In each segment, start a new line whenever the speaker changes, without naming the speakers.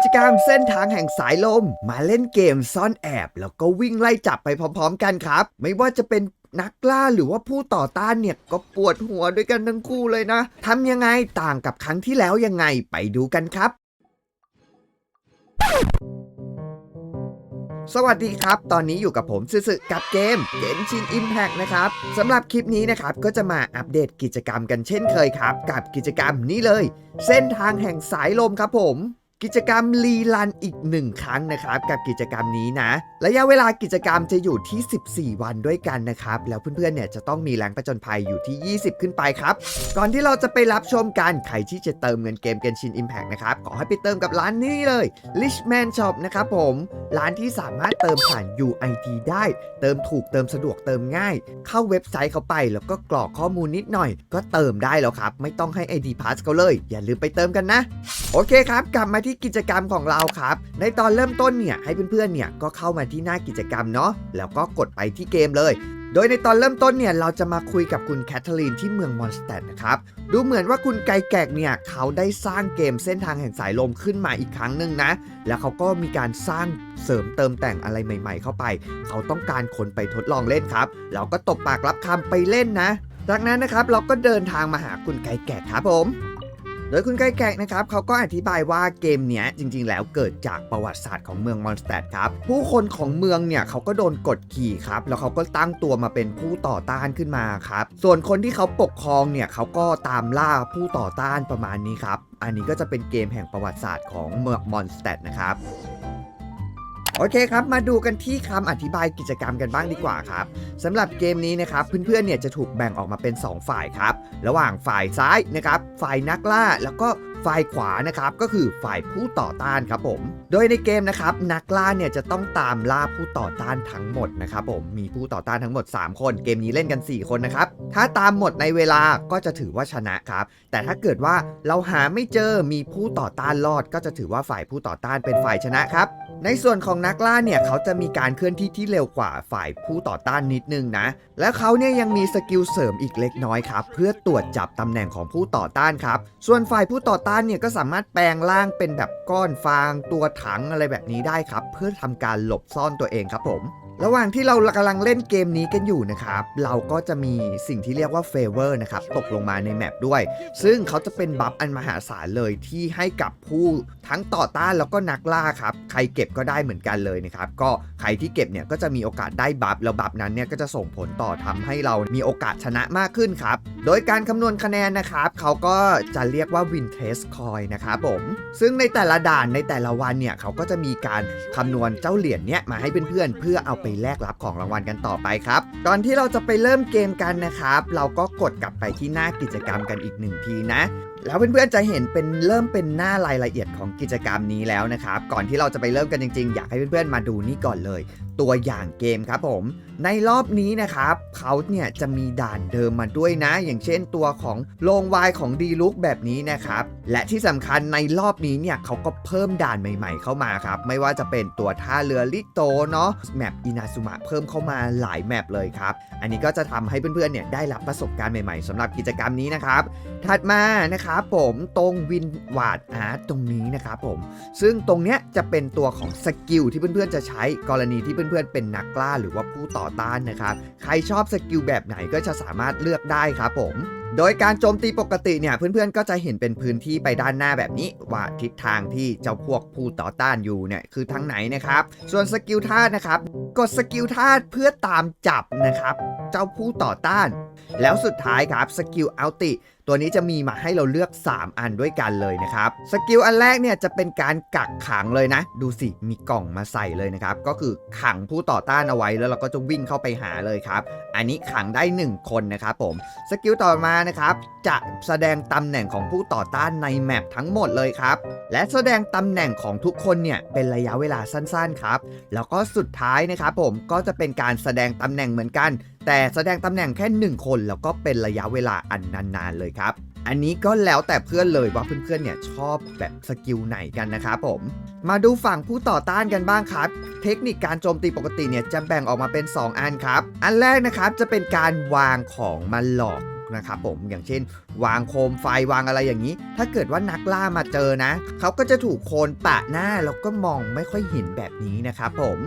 กิจกรรมเส้นทางแห่งสายลม มาเล่นเกมซ่อนแอบ แล้วก็วิ่งไล่จับไปพร้อม ๆ กันครับ ไม่ว่าจะเป็นนักล่าหรือว่าผู้ต่อต้านเนี่ยก็ปวดหัวด้วยกันทั้งคู่เลยนะทำยังไงต่างกับครั้งที่แล้วยังไงไปดูกันครับสวัสดีครับ ตอนนี้อยู่กับผมซื่อๆกับเกม Genshin Impact นะครับสำหรับคลิปนี้นะครับ ก็จะมาอัปเดตกิจกรรมกันเช่นเคยครับ กับกิจกรรมนี้เลย เส้นทางแห่งสายลมครับผม กิจกรรมรีลันอีกหนึ่งครั้งนะครับ กับกิจกรรมนี้นะระยะเวลากิจกรรมจะอยู่ที่ 14 วันด้วยกันนะครับ แล้วเพื่อนๆเนี่ยจะต้องมีแรงประจนภัยอยู่ที่ 20 ขึ้นไปครับ ก่อนที่เราจะไปรับชมกันใครที่จะเติมเงินเกม Genshin Impact นะครับ ขอให้ไปเติมกับร้านนี้เลย Richman Shop นะครับผม ร้านที่สามารถเติมผ่าน UID ได้ เติมถูกเติมสะดวกเติมง่าย เข้าเว็บไซต์เขาไป แล้วก็กรอกข้อมูลนิดหน่อย ก็เติมได้แล้วครับไม่ต้องให้ ID Pass เขาเลย อย่าลืมไปเติมกันนะ โอเคครับกลับมาที่กิจกรรมของเราครับ ในตอนเริ่มต้นเนี่ยให้เพื่อนๆเนี่ยก็เข้ามาที่หน้ากิจกรรมเนาะแล้วก็กดไปที่เกมเลย โดยในตอนเริ่มต้นเนี่ยเราจะมาคุยกับคุณแคทเธอรีนที่เมืองมอนสเตดนะครับดูเหมือนว่าคุณไกแกกเนี่ยเขาได้สร้างเกมเส้นทางแห่งสายลมขึ้นมาอีกครั้งหนึ่งนะ แล้วเขาก็มีการสร้างเสริมเติมแต่งอะไรใหม่ ๆ เข้าไป เขาต้องการคนไปทดลองเล่นครับ เราก็ตบปากรับคำไปเล่นนะจากนั้นนะครับเราก็เดินทางมาหาคุณไกแกกครับผม โดยคุณไกแกกนะครับเขาก็อธิบายว่าเกมเนี้ยจริงๆ แล้วเกิดจากประวัติศาสตร์ของเมืองมอนสเตดครับผู้คนของเมืองเนี่ยเขาก็โดนกดขี่ครับแล้วเขาก็ตั้งตัวมาเป็นผู้ต่อต้านขึ้นมาครับส่วนคนที่เขาปกครองเนี่ยเขาก็ตามล่าผู้ต่อต้านประมาณนี้ครับอันนี้ก็จะเป็นเกมแห่งประวัติศาสตร์ของเมืองมอนสเตดนะครับ โอเคครับ มาดูกันที่คำอธิบายกิจกรรมกันบ้างดีกว่าครับสำหรับเกมนี้นะครับเพื่อนๆเนี่ยจะถูกแบ่งออกมาเป็น 2 ฝ่ายครับ ระหว่างฝ่ายซ้ายนะครับฝ่ายนักล่าแล้วก็ ฝ่ายขวานะครับก็คือฝ่ายผู้ต่อต้านครับผม โดยในเกมนะครับนักล่าเนี่ยจะต้องตามล่าผู้ต่อต้านทั้งหมดนะครับผมมีผู้ต่อต้านทั้งหมด 3 คน เกมนี้เล่นกัน 4 คนนะครับถ้าตามหมดในเวลาก็จะถือว่าชนะครับ แต่ถ้าเกิดว่าเราหาไม่เจอมีผู้ต่อต้านรอด ก็จะถือว่าฝ่ายผู้ต่อต้านเป็นฝ่ายชนะครับ ในส่วนของนักล่าเนี่ยเขาจะมีการเคลื่อนที่ที่เร็วกว่าฝ่ายผู้ต่อต้านนิดนึงนะ และเขาเนี่ยยังมีสกิลเสริมอีกเล็กน้อยครับเพื่อตรวจจับตำแหน่งของผู้ต่อต้านครับส่วนฝ่ายผู้ต่อต้านเนี่ยก็สามารถแปลงร่างเป็นแบบก้อนฟางตัวถังอะไรแบบนี้ได้ครับ เพื่อทำการหลบซ่อนตัวเองครับผม ระหว่างที่เรากำลังเล่นเกมนี้กันอยู่นะครับ เราก็จะมีสิ่งที่เรียกว่าเฟเวอร์นะครับ ตกลงมาในแมปด้วย ซึ่งเขาจะเป็นบัฟอันมหาศาลเลยที่ให้กับผู้ทั้งต่อต้านแล้วก็นักล่าครับ ใครเก็บก็ได้เหมือนกันเลยนะครับ ก็ใครที่เก็บเนี่ยก็จะมีโอกาสได้บัฟแล้วบัฟนั้นเนี่ยก็จะส่งผลต่อทำให้เรามีโอกาสชนะมากขึ้นครับ โดยการคำนวณคะแนนนะครับเขาก็จะเรียกว่า Win Test Coin นะครับผม ซึ่งในแต่ละด่านในแต่ละวันเนี่ยเขาก็จะมีการคำนวณเจ้าเหรียญเนี้ยมาให้เพื่อนๆเพื่อเอาไปแลกรับของรางวัลกันต่อไปครับ ตอนที่เราจะไปเริ่มเกมกันนะครับ เราก็กดกลับไปที่หน้ากิจกรรมกันอีกหนึ่งทีนะแล้วเพื่อนๆจะเห็นเป็นเริ่มเป็นหน้ารายละเอียดของกิจกรรมนี้แล้วนะครับ ก่อนที่เราจะไปเริ่มกันจริงๆ อยากให้เพื่อนๆมาดูนี่ก่อนเลย ตัวอย่างเกมครับผม ในรอบนี้นะครับเขาเนี่ยจะมีด่านเดิมมาด้วยนะ อย่างเช่นตัวของโรงวายของดีลุกแบบนี้นะครับ และที่สำคัญในรอบนี้เนี่ยเขาก็เพิ่มด่านใหม่ๆ เข้ามาครับ ไม่ว่าจะเป็นตัวท่าเรือลิโตเนาะแมปอินาซุมะเพิ่มเข้ามาหลายแมปเลยครับ อันนี้ก็จะทำให้เพื่อนๆเนี่ยได้รับประสบการณ์ใหม่ๆสำหรับกิจกรรมนี้นะครับ ถัดมานะครับผมตรงวินวาดอาร์ตตรงนี้นะครับผม ซึ่งตรงเนี้ยจะเป็นตัวของสกิลที่เพื่อนๆจะใช้กรณีที่เพื่อนๆเป็นนักกล้าหรือว่าผู้ต่อต้านนะครับ ใครชอบสกิลแบบไหนก็จะสามารถเลือกได้ครับผม โดยการโจมตีปกติเนี่ยเพื่อนๆก็จะเห็นเป็นพื้นที่ไปด้านหน้าแบบนี้ ว่าทิศทางที่เจ้าพวกผู้ต่อต้านอยู่เนี่ยคือทางไหนนะครับ ส่วนสกิลธาตุนะครับ กดสกิลธาตุเพื่อตามจับนะครับ เจ้าผู้ต่อต้าน แล้วสุดท้ายครับสกิลอัลติ ตัวนี้จะมีมาให้เราเลือก 3 อันด้วยกันเลยนะครับสกิลอันแรกเนี่ยจะเป็นการกักขังเลยนะ ดูสิมีกล่องมาใส่เลยนะครับ ก็คือขังผู้ต่อต้านเอาไว้แล้วเราก็จะวิ่งเข้าไปหาเลยครับ อันนี้ขังได้ 1 คนนะครับผมสกิลต่อมานะครับจะแสดงตำแหน่งของผู้ต่อต้านในแมปทั้งหมดเลยครับและแสดงตำแหน่งของทุกคนเนี่ยเป็นระยะเวลาสั้นๆครับแล้วก็สุดท้ายนะครับผมก็จะเป็นการแสดงตำแหน่งเหมือนกัน แต่แสดงตำแหน่งแค่ 1 คนแล้วก็เป็นระยะเวลาอันนานๆเลยครับ อันนี้ก็แล้วแต่เพื่อนเลยว่าเพื่อนๆเนี่ยชอบแบบสกิลไหนกันนะครับผม มาดูฝั่งผู้ต่อต้านกันบ้างครับ เทคนิคการโจมตีปกติเนี่ยจะแบ่งออกมาเป็น 2 อันครับ อันแรกนะครับจะเป็นการวางของมาหลอกนะครับผมอย่างเช่น วางโคมไฟวางอะไรอย่างนี้ ถ้าเกิดว่านักล่ามาเจอนะ เขาก็จะถูกโคลนปะหน้าแล้วก็มองไม่ค่อยเห็นแบบนี้นะครับผม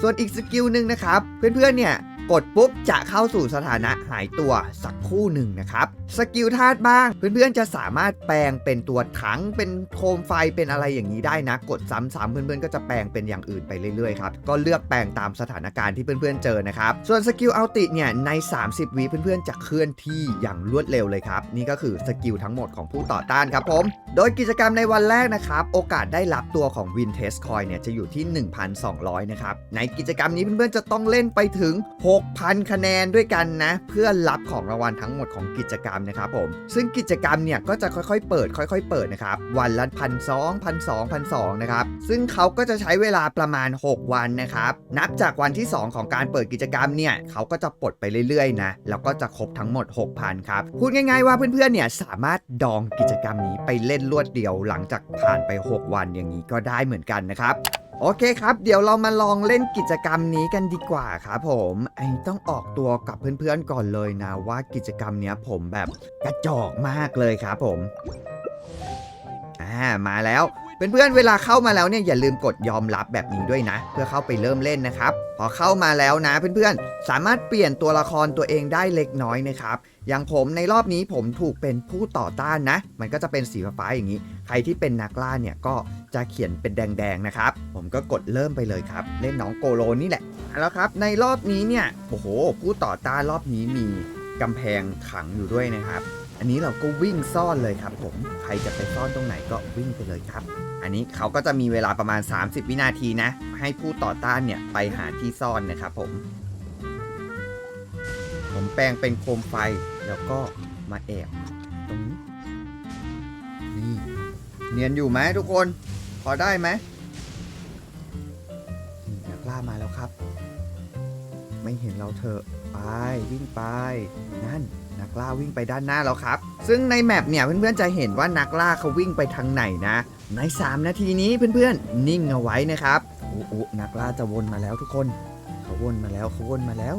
ส่วนอีกสกิลหนึ่งนะครับ เพื่อนๆเนี่ย กดปุ๊บจะเข้าสู่สถานะหายตัวสักคู่หนึ่งนะครับ สกิลธาตุบ้าง เพื่อนๆจะสามารถแปลงเป็นตัวถังเป็นโคมไฟเป็นอะไรอย่างนี้ได้นะ กดซ้ำๆเพื่อนๆก็จะแปลงเป็นอย่างอื่นไปเรื่อยๆครับก็เลือกแปลงตามสถานการณ์ที่เพื่อนๆเจอนะครับส่วนสกิลอัลติเนี่ยใน 30วิเพื่อนๆจะเคลื่อนที่อย่างรวดเร็วเลยครับนี่ก็คือสกิลทั้งหมดของผู้ต่อต้านครับผมโดยกิจกรรมในวันแรกนะครับโอกาสได้รับตัวของ w i n t e s t Coin เนี่ยจะอยู่ที่ 1,200 นะครับในกิจกรรมนี้เพื่อนๆจะต้องเล่นไปถึง 6,000 คะแนนด้วยกันนะ เพื่อรับของรางวัลทั้งหมดของกิจกรรมนะครับผม ซึ่งกิจกรรมเนี่ยก็จะค่อยๆ เปิด ค่อย ๆ เปิดนะครับ วันละพันสองพันสองพันสองนะครับ ซึ่งเขาก็จะใช้เวลาประมาณ 6 วันนะครับ นับจากวันที่ 2 ของการเปิดกิจกรรมเนี่ยเขาก็จะปลดไปเรื่อยๆนะ แล้วก็จะครบทั้งหมด 6,000 ครับ พูดง่ายๆว่าเพื่อนๆ เนี่ยสามารถดองกิจกรรมนี้ไปเล่นรวดเดียวหลังจากผ่านไป 6 วันอย่างนี้ก็ได้เหมือนกันนะครับ โอเคครับ เดี๋ยวเรามาลองเล่นกิจกรรมนี้กันดีกว่าครับผมไอ้ต้องออกตัวกับเพื่อนๆก่อนเลยนะ ว่ากิจกรรมเนี้ยผมแบบกระจอกมากเลยครับผมอ่ามาแล้วเพื่อนๆเวลาเข้ามาแล้วเนี่ยอย่าลืมกดยอมรับแบบนี้ด้วยนะ เพื่อเข้าไปเริ่มเล่นนะครับ พอเข้ามาแล้วนะเพื่อนๆ สามารถเปลี่ยนตัวละครตัวเองได้เล็กน้อยนะครับ อย่างผมในรอบนี้ผมถูกเป็นผู้ต่อต้านนะ มันก็จะเป็นสีฟ้าอย่างนี้ ใครที่เป็นนักล่าเนี่ยก็จะเขียนเป็นแดงๆนะครับ ผมก็กดเริ่มไปเลยครับ เล่นน้องโกโลนี่แหละแล้วครับ ในรอบนี้เนี่ยโอ้โห ผู้ต่อต้านรอบนี้มีกำแพงขังอยู่ด้วยนะครับ อันนี้เราก็วิ่งซ่อนเลยครับ ผมใครจะไปซ่อนตรงไหนก็วิ่งไปเลยครับ อันนี้เขาก็จะมีเวลาประมาณ 30 วินาทีนะ ให้ผู้ต่อต้านเนี่ยไปหาที่ซ่อนนะครับผม แปลงเป็นโคมไฟแล้วก็มาแอบตรงนี้นี่เนียนอยู่ไหมทุกคน พอได้ไหมนี่นักล่ามาแล้วครับ ไม่เห็นเราเถอะไปวิ่งไป นั่นนักล่าวิ่งไปด้านหน้าแล้วครับ ซึ่งในแมปเนี่ยเพื่อนๆจะเห็นว่านักล่าเขาวิ่งไปทางไหนนะ ใน 3 นาทีนี้เพื่อนๆ นิ่งเอาไว้นะครับโอ้โอ้นักล่าจะวนมาแล้วทุกคน เขาวนมาแล้วเขาวนมาแล้ว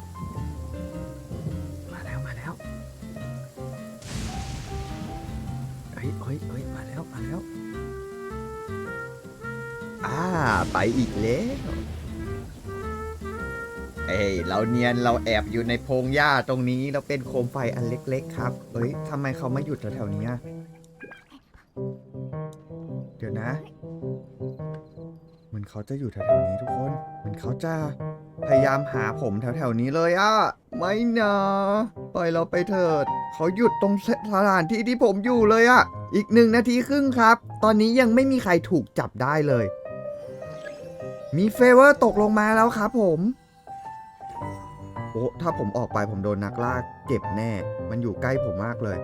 มาแล้วมาวอ่า ไปอีกแล้ว เอ้ยเราเนียนเราแอบอยู่ในพงหญ้าตรงนี้เราเป็นโคมไฟอันเล็ก ๆ ครับ เอ้ยทำไมเขาไมาหยุดแถวๆนี้อะเดี๋ยวนะ เหมือนเขาจะอยู่แถวๆนี้ทุกคน เหมือนเขาจะพยายามหาผมแถวๆนี้เลยอะไม่นะปล่อยเราไปเถิด เขาหยุดตรงสถานที่ที่ผมอยู่เลยอะ อีกหนึ่งนาทีครึ่งครับ ตอนนี้ยังไม่มีใครถูกจับได้เลย มีเฟเวอร์ตกลงมาแล้วครับผม โอ้ถ้าผมออกไปผมโดนนักล่าเก็บแน่ มันอยู่ใกล้ผมมากเลย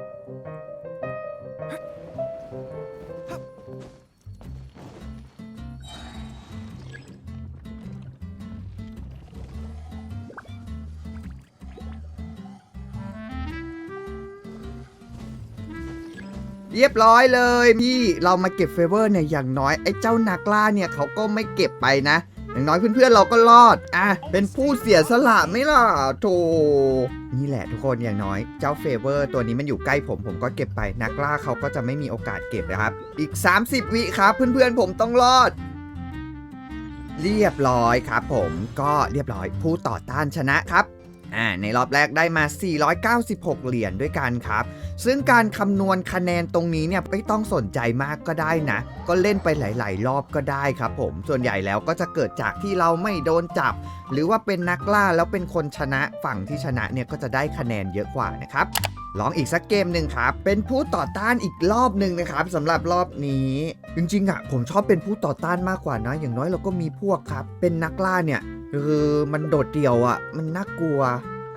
เรียบร้อยเลยพี่เรามาเก็บเฟเวอร์เนี่ยอย่างน้อยไอ้เจ้านักล่าเนี่ยเขาก็ไม่เก็บไปนะอย่างน้อยเพื่อนๆเราก็รอด อะ เป็นผู้เสียสละไม่ล่ะโถนี่แหละทุกคนอย่างน้อยเจ้าเฟเวอร์ตัวนี้มันอยู่ใกล้ผมผมก็เก็บไปนักล่าเขาก็จะไม่มีโอกาสเก็บนะครับ อีก 30 วิครับ เพื่อนๆผมต้องรอด เรียบร้อยครับผมก็เรียบร้อยผู้ต่อต้านชนะครับอ่าในรอบแรกได้มา 496 เหรียญด้วยกันครับ ซึ่งการคำนวณคะแนนตรงนี้เนี่ยไม่ต้องสนใจมากก็ได้นะ ก็เล่นไปหลาย ๆ รอบก็ได้ครับผม ส่วนใหญ่แล้วก็จะเกิดจากที่เราไม่โดนจับ หรือว่าเป็นนักล่าแล้วเป็นคนชนะฝั่งที่ชนะเนี่ยก็จะได้คะแนนเยอะกว่านะครับลองอีกสักเกมหนึ่งครับ เป็นผู้ต่อต้านอีกรอบหนึ่งนะครับสำหรับรอบนี้ จริงๆอะผมชอบเป็นผู้ต่อต้านมากกว่านะ อย่างน้อยเราก็มีพวกครับ เป็นนักล่าเนี่ยคือมันโดดเดี่ยวอะ มันน่ากลัว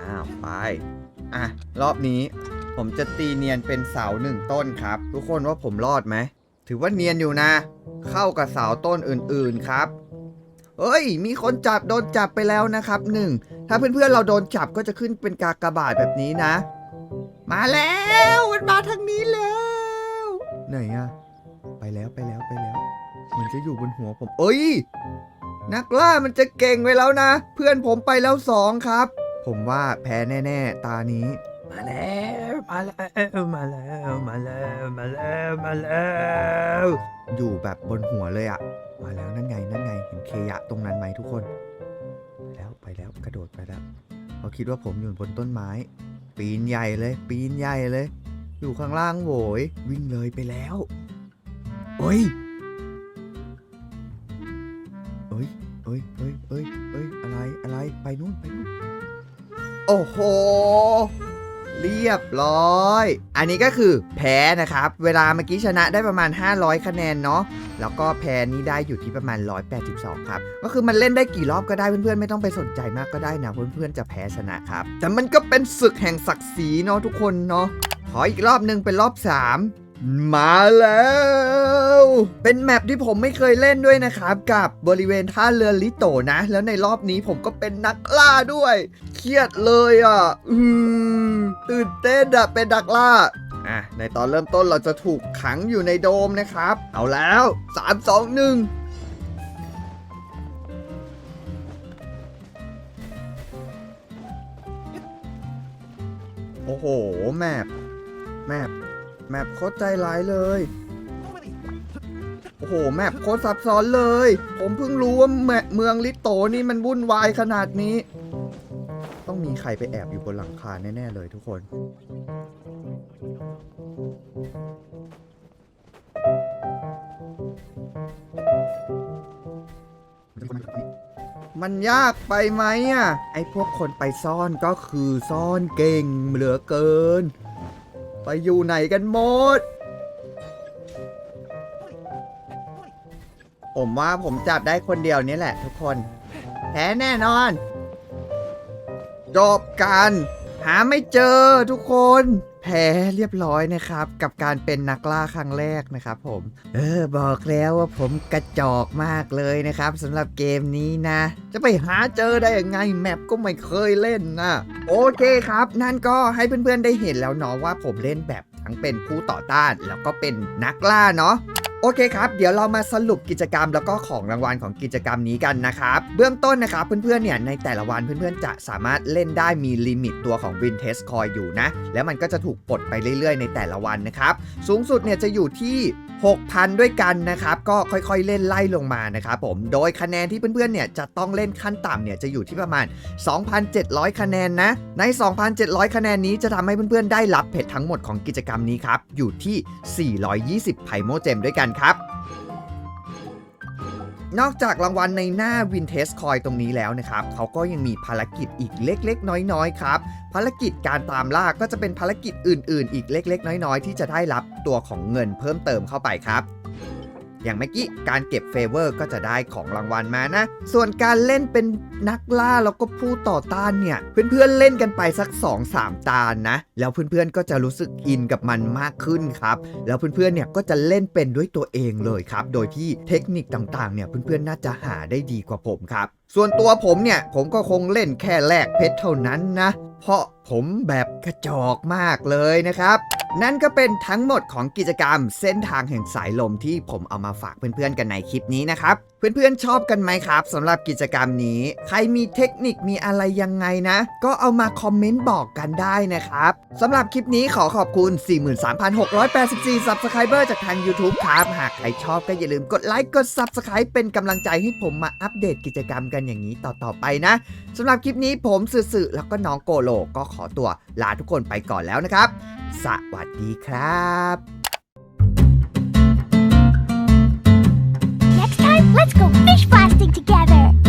อ้าวไป อะ รอบนี้ ผมจะตีเนียนเป็นเสาหนึ่งต้นครับ ทุกคนว่าผมรอดไหม ถือว่าเนียนอยู่นะ เข้ากับเสาต้นอื่นๆครับเฮ้ย มีคนจับโดนจับไปแล้วนะครับหนึ่งถ้าเพื่อนๆเราโดนจับก็จะขึ้นเป็นกากบาทแบบนี้นะ มาแล้วมันมาทางนี้แล้ว ไหนอะไปแล้วไปแล้วไปแล้วมือนจะอยู่บนหัวผม เอ้ย นักล่ามันจะเก่งไปแล้วนะ เพื่อนผมไปแล้วสองครับ ผมว่าแพ้แน่ ๆ ตานี้
มาแล้วมาแล้วมาแล้วมาแล้วมาแล้วมาแล้ว
อยู่แบบบนหัวเลยอะมาแล้วนั่นไงนั่นไงเห็นเคยะตรงนั้นไหมทุกคน ไปแล้วไปแล้วกระโดดไปแล้วเขาคิดว่าผมอยู่บนต้นไม้ ปีนใหญ่เลย ปีนใหญ่เลย อยู่ข้างล่างโวยวิ่งเลยไปแล้วเอ้ยเอ้ยเอ้ยเอ้ยเอ้ยเอ้ยอะไรอะไรไปนู่นไปนู่นโอ้โห เรียบร้อย อันนี้ก็คือแพ้นะครับ เวลาเมื่อกี้ชนะได้ประมาณ 500 คะแนนเนาะ แล้วก็แพ้นี้ได้อยู่ที่ประมาณ 182 ครับ ก็คือมันเล่นได้กี่รอบก็ได้เพื่อนๆ ไม่ต้องไปสนใจมากก็ได้นะเพื่อนๆ จะแพ้ชนะครับ แต่มันก็เป็นศึกแห่งศักดิ์ศรีเนาะทุกคนเนาะ ขออีกรอบหนึ่งเป็นรอบ 3 มาแล้ว เป็นแมปที่ผมไม่เคยเล่นด้วยนะครับ กับบริเวณท่าเรือลิโตนะ แล้วในรอบนี้ผมก็เป็นนักล่าด้วย เครียดเลยอะ อืมตื่นเต้นอะเป็นนักล่าอะในตอนเริ่มต้นเราจะถูกขังอยู่ในโดมนะครับ เอาแล้ว 3 2 1โอ้โห แมป แมป แมปโคตรใจร้ายเลย โอ้โห แมปโคตรซับซ้อนเลย ผมเพิ่งรู้ว่าเมืองลิโตนี่มันวุ่นวายขนาดนี้ ต้องมีใครไปแอบอยู่บนหลังคาแน่ ๆ เลยทุกคน มันยากไปไหมอะ ไอ้พวกคนไปซ่อนก็คือซ่อนเก่งเหลือเกิน อยู่ไหนกันหมด ผมว่าผมจับได้คนเดียวนี้แหละทุกคนแพ้แน่นอน จบกัน หาไม่เจอทุกคน แพ้เรียบร้อยนะครับ กับการเป็นนักล่าครั้งแรกนะครับผม เออ บอกแล้วว่าผมกระจอกมากเลยนะครับสำหรับเกมนี้นะ จะไปหาเจอได้ยังไงแมปก็ไม่เคยเล่นนะโอเคครับ นั่นก็ให้เพื่อนๆได้เห็นแล้วเนาะว่าผมเล่นแบบทั้งเป็นผู้ต่อต้านแล้วก็เป็นนักล่าเนาะ โอเคครับ เดี๋ยวเรามาสรุปกิจกรรมแล้วก็ของรางวัลของกิจกรรมนี้กันนะครับ เบื้องต้นนะครับเพื่อนๆเนี่ยในแต่ละวันเพื่อนๆ จะสามารถเล่นได้มีลิมิตตัวของ Vintage Coin อยู่นะ แล้วมันก็จะถูกปลดไปเรื่อยๆ ในแต่ละวันนะครับ สูงสุดเนี่ยจะอยู่ที่ 6,000 ด้วยกันนะครับ ก็ค่อยๆเล่นไล่ลงมานะครับผมโดยคะแนนที่เพื่อนๆเนี่ยจะต้องเล่นขั้นต่ำเนี่ยจะอยู่ที่ประมาณ 2,700 คะแนนนะใน 2,700 คะแนนนี้จะทำให้เพื่อนๆได้รับเพชรทั้งหมดของกิจกรรมนี้ครับอยู่ที่ 420 ไพโมเจมด้วยกันครับ นอกจากรางวัลในหน้า Vintage Coin ตรงนี้แล้วนะครับ เขาก็ยังมีภารกิจอีกเล็กๆ น้อยๆ ครับ ภารกิจการตามล่าก็จะเป็นภารกิจอื่น ๆ อีกเล็ก ๆ น้อยๆ ที่จะได้รับตัวของเงินเพิ่มเติมเข้าไปครับ อย่างเมื่อกี้การเก็บเฟเวอร์ก็จะได้ของรางวัลมานะ ส่วนการเล่นเป็นนักล่าแล้วก็ผู้ต่อต้านเนี่ย เพื่อนๆเล่นกันไปสัก 2-3 ตาลนะ แล้วเพื่อนๆก็จะรู้สึกอินกับมันมากขึ้นครับ แล้วเพื่อนๆเนี่ยก็จะเล่นเป็นด้วยตัวเองเลยครับ โดยที่เทคนิคต่างๆเนี่ยเพื่อนๆน่าจะหาได้ดีกว่าผมครับ ส่วนตัวผมเนี่ยผมก็คงเล่นแค่แลกเพชรเท่านั้นนะ เพราะผมแบบกระจอกมากเลยนะครับ นั่นก็เป็นทั้งหมดของกิจกรรม เส้นทางแห่งสายลมที่ผมเอามาฝากเพื่อนๆกันในคลิปนี้นะครับ เพื่อนๆชอบกันไหมครับสำหรับกิจกรรมนี้ ใครมีเทคนิคมีอะไรยังไงนะ ก็เอามาคอมเมนต์บอกกันได้นะครับสำหรับคลิปนี้ขอขอบคุณ 43,684 Subscriber จากทาง YouTube ครับ หากใครชอบก็อย่าลืมกดไลค์กด Subscribe เป็นกำลังใจให้ผมมาอัปเดตกิจกรรมกันอย่างนี้ต่อๆไปนะสำหรับคลิปนี้ผมสื่อๆแล้วก็น้องโกโลก็ขอตัวลาทุกคนไปก่อนแล้วนะครับสวัสดีวัสดีครับ
Next time let's go fish blasting together.